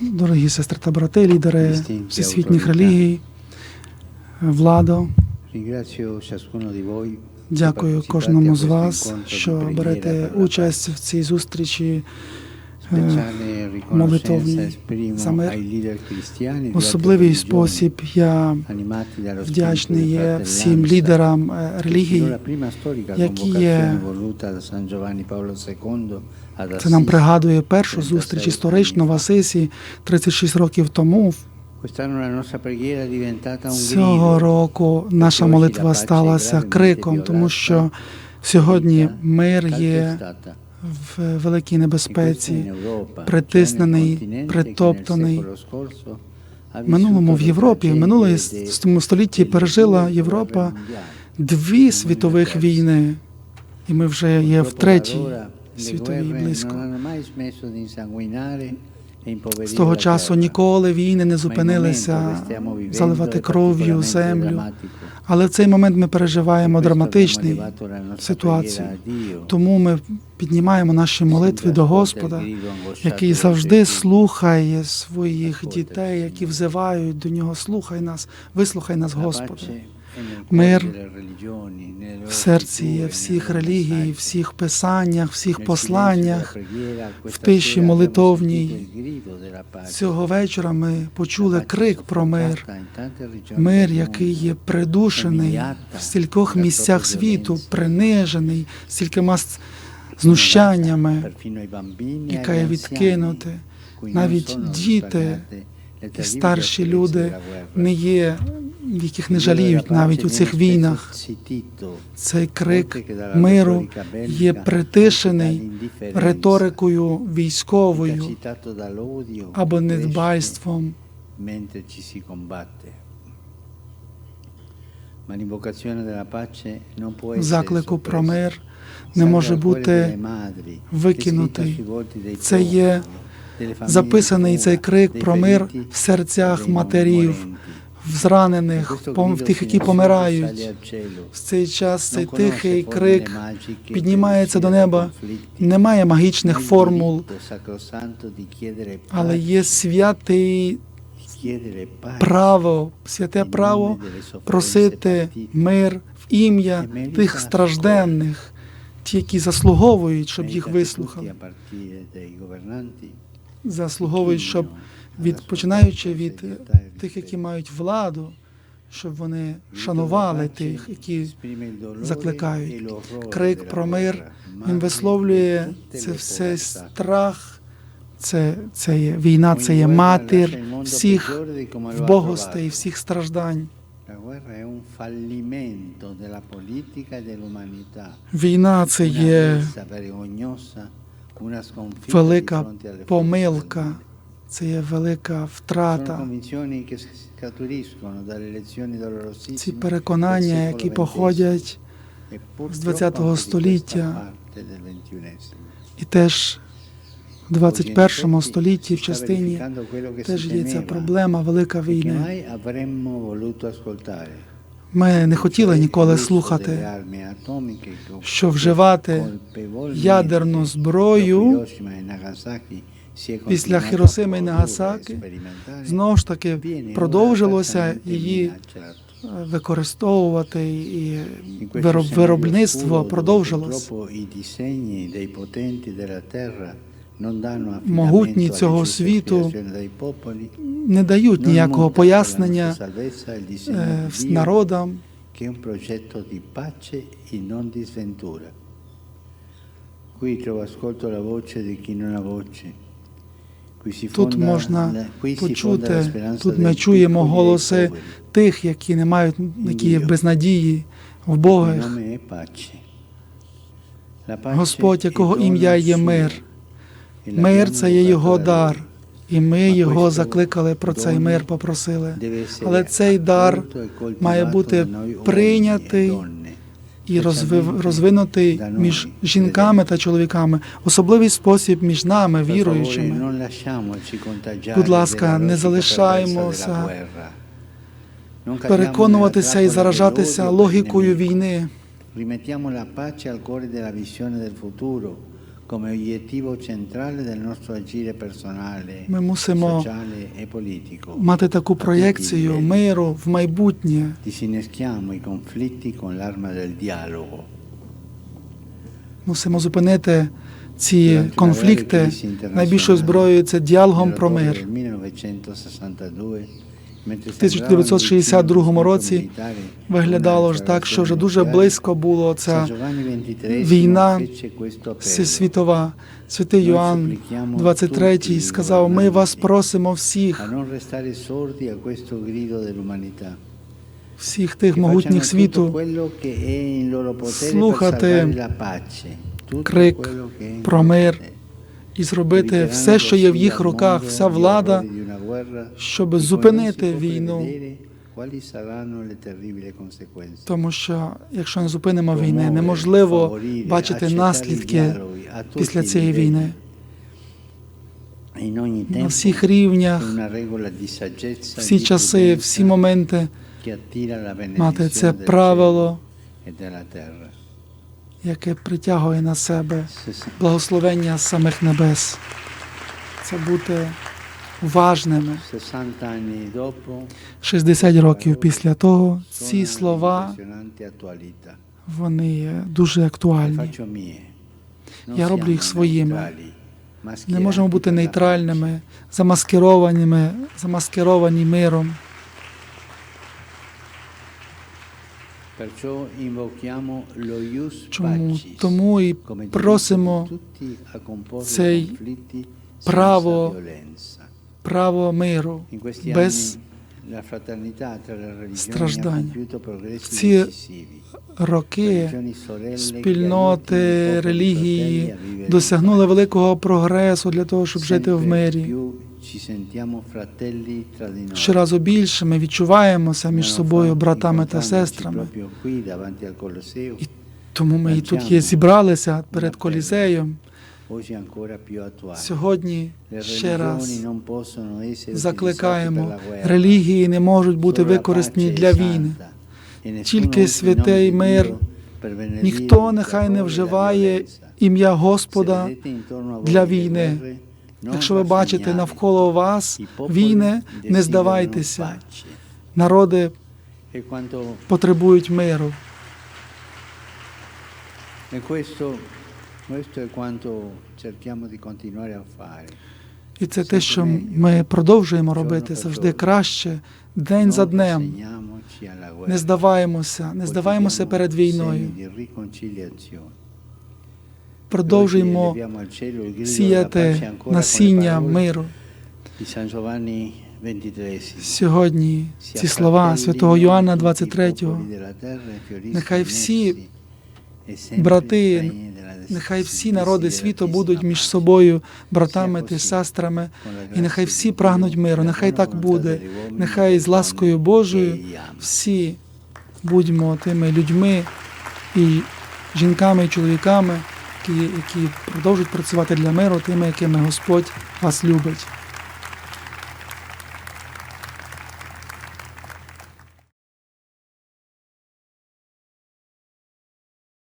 Дорогі сестри та брати, лідери всесвітніх релігій, владо, дякую кожному з вас, що берете участь в цій зустрічі. Pace. Speciale riconoscenza молитовні esprimo за мир. ai leader cristiani di В altre особливий спосіб я вдячний є всім лідерам е, storica які є- Це нам пригадує першу зустріч історичну в Асисі 36 років тому. Цього року наша молитва сталася криком, тому що сьогодні мир є в великій небезпеці. Притиснений, притоптаний. В минулому в Європі, в de- столітті пережила Європа дві світових війни, і ми вже є в третій світовій близько. e З того часу ніколи війни не зупинилися заливати кров'ю землю. Але в цей момент ми переживаємо nostra ситуацію. Тому ми піднімаємо наші молитви до Господа, який завжди слухає своїх дітей, які взивають до нього. Слухай нас, вислухай нас, Господи. Мир В серці всіх релігій, всіх писаннях, всіх посланнях. в тиші молитовній. Цього вечора ми почули крик про мир. Мир, який є придушений в стількох місцях світу, принижений стількома знущаннями, яка є відкинути. Навіть діти і старші люди не є, яких не жаліють навіть у цих війнах. Цей крик миру є притишений риторикою військовою або недбайством. Заклику про мир не може бути викинутий. Це є записаний цей крик про мир в серцях e матерів, в зранених, в тих, які помирають. В цей час цей тихий крик піднімається до неба. Немає магічних формул, але є святий право, святе право просити мир в ім'я тих стражденних, ті, які заслуговують, щоб їх вислухали, заслуговують, щоб від починаючи від тих, які мають владу, щоб вони шанували тих, які закликають. Крик про мир, він висловлює це все страх. Це, це є війна, це є матір всіх вбогостей, всіх страждань. E. Війна це є велика помилка, це є велика втрата. Ці переконання, які походять e з purtroppo ХХ anche di століття. і теж в 21 столітті в частині теж є ця проблема велика війни. Ми не хотіли ніколи слухати, що вживати ядерну зброю після Хіросими і Нагасаки знову ж таки продовжилося її е, використовувати і вироб- виробництво продовжилось. Могутні цього світу Не дають ніякого пояснення е, народам. e Тут можна почути, тут ми чуємо e голоси тих, які не мають, які є без надії, вбогих. Господь, якого ім'я є мир. E Мир це є його дар. І ми його закликали про цей мир, попросили. Але цей дар e має бути прийнятий e і розвинутий між жінками та чоловіками, особливий спосіб між нами, віруючими. Будь ласка, не залишаємося Переконуватися і заражатися логікою війни. Rimettiamo la pace al cuore della visione del futuro, come obiettivo centrale del nostro agire personale, Ми мусимо sociale e politico. мати таку проєкцію миру в майбутнє. Disinneschiamo i conflitti con l'arma del dialogo. Мусимо зупинити ці конфлікти. Найбільшою зброєю це діалогом про мир. 1962, mentre В 1962 році виглядало ж так, що вже дуже близько було ця війна всесвітова. Святий Йоанн 23 сказав: Ми вас просимо всіх, всіх тих могутніх світу, слухати крик про мир. І зробити все, що є в їх руках, вся влада, щоб зупинити війну. Тому що якщо не зупинимо війни, неможливо бачити наслідки після цієї війни. На всіх рівнях, e всі часи, всі моменти мати це правило, cielo e della terra. Яке притягує на себе благословення самих небес. Це бути уважними. 60 anni dopo 60 років після того ці слова вони є дуже актуальні. Я роблю їх своїми. Не можемо бути нейтральними, замаскированими, замаскировані миром. Чому тому і просимо цей право право миру без страждань. progressi Ці роки спільноти релігії досягнули великого прогресу для того, щоб жити в мирі. Щоразу більше ми відчуваємося між собою, братами та сестрами. І Тому ми і тут є зібралися перед Колізеєм. Сьогодні ще раз закликаємо. Релігії не можуть бути використані для війни. e Тільки святий мир. Ніхто нехай не e вживає ім'я Господа для війни. Якщо ви бачите навколо вас війни, не здавайтеся. Народи потребують миру. І це те, що ми продовжуємо робити завжди краще, день за днем. Не здаваємося, не здаваємося перед війною. Pace сіяти насіння миру. Сьогодні ці слова святого Йоанна tutti i 23, popoli della terra e fioriscano Нехай всі брати, нехай всі народи світу будуть між собою братами та сестрами, і нехай всі прагнуть миру, нехай так буде, нехай з ласкою Божою всі будьмо тими людьми і жінками і чоловіками, які, які продовжують працювати для миру, тими, якими Господь вас любить.